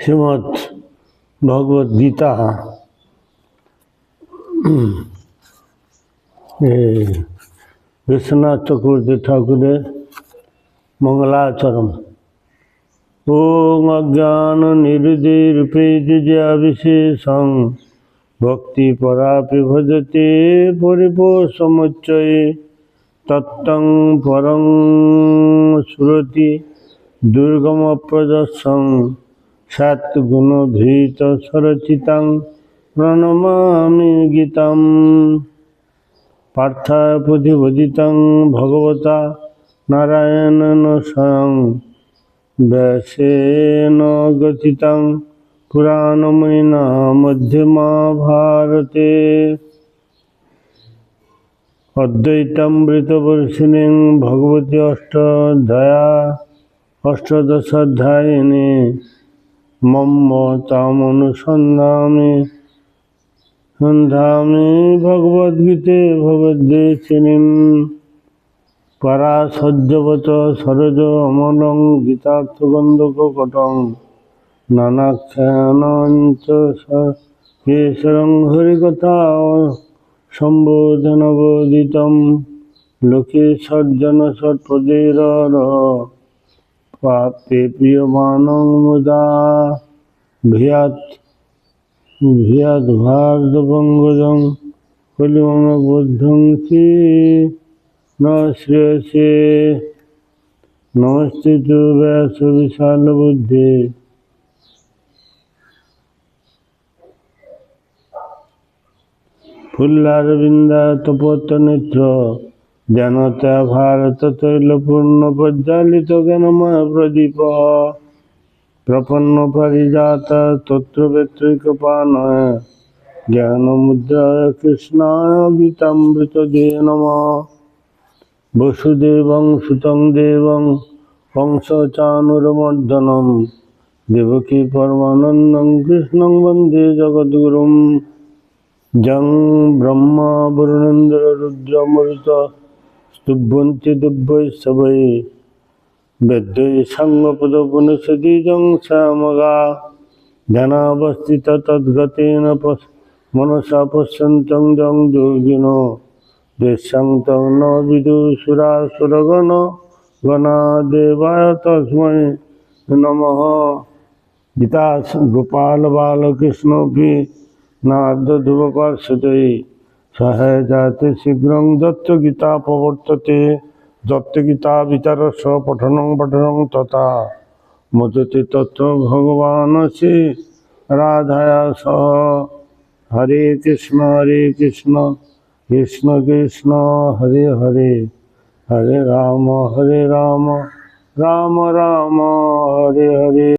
শ্রীমৎ ভগবদ গীতা বিশ্বনাথ চক্রবর্তী ঠাকুরের মঙ্গলাচরণ। ওং অজ্ঞান নিরুদিরূপেজা বিশেষং ভক্তি পরাপি ভজতে পরিপোষমুচ্চয়ে তত্ত্বং পরং সুরতি দুর্গম প্রদর্শন। সৎগুণধৃত সরচিতাং প্রণমামি গীতাম। পার্থায় প্রতিবোদিতং ভগবতা নারায়ণন স্বয়ং ব্যাসেন গতিতং মধ্যমা ভারতে অদ্বৈতামৃতবর্ষিণীং ভগবতী অষ্টাধ্যায়া অষ্টাদশাধ্যায়িনী মম তামনুসন্ধামি সন্ধামি ভগবদ্গীতে ভগবদ্দেশিনীম পরাসজ্জবত সরজ অমলং গীতার্থগন্ধকটং নানাখ্যানাঞ্চ কেশরং হরিকথা সম্বোধনবোদিতম লোকে সজ্জন সৎপদের প্রাপ্তে প্রিয়মানং মুদা ভিয়াত ভিয়াত ভারতবঙ্গজং কলিমং বুদ্ধং শ্রী ন নমস্তে তু ব্যাস বিশাল বুদ্ধে। ফুল্লারবিন্দা তপোত নেত্র জানতা ভারত তৈলপূর্ণ প্রজ্বালিত জ্ঞানময় প্রদীপ প্রপন্ন পারিজাত তত্র বেত্রিকপানয় জ্ঞান মুদ্রায় কৃষ্ণায় গীতামৃত দে নম বসুদেবং সুতং দেবং কংসচানুরমর্দনম দেবকী পরমানন্দং কৃষ্ণং বন্দে জগদ্গুরুম জং ব্রহ্মা বরুণেন্দ্র রুদ্রমৃত স্তুভ্যন্তি দিব্যৈ সবৈ বেদ্যৈ সঙ্গপদ পুনঃসতি জং শ্যামগা ধ্যানাবস্থিত তদ্গতেন মনসা পশ্যন্तं জং যোগিনো দৃশ্যং তং ন বিদুসুরাসুরগণ গণাদেবায় তস্मै নমঃ গীতা গোপাল বালকৃষ্ণপি নার্দধুবপার্শ্বদৈ সহায় যাতে শীঘ্রং দত্ত গীতা প্রবর্ততে। দত্ত গীতা বিতারস্য পঠনং পঠনং তথা। মদতে তত্ত্ব ভগবানসি। রাধায়া সহ। হরে কৃষ্ণ হরে কৃষ্ণ। কৃষ্ণ কৃষ্ণ, হরে হরে। হরে রাম হরে রাম। রাম রাম, হরে হরে।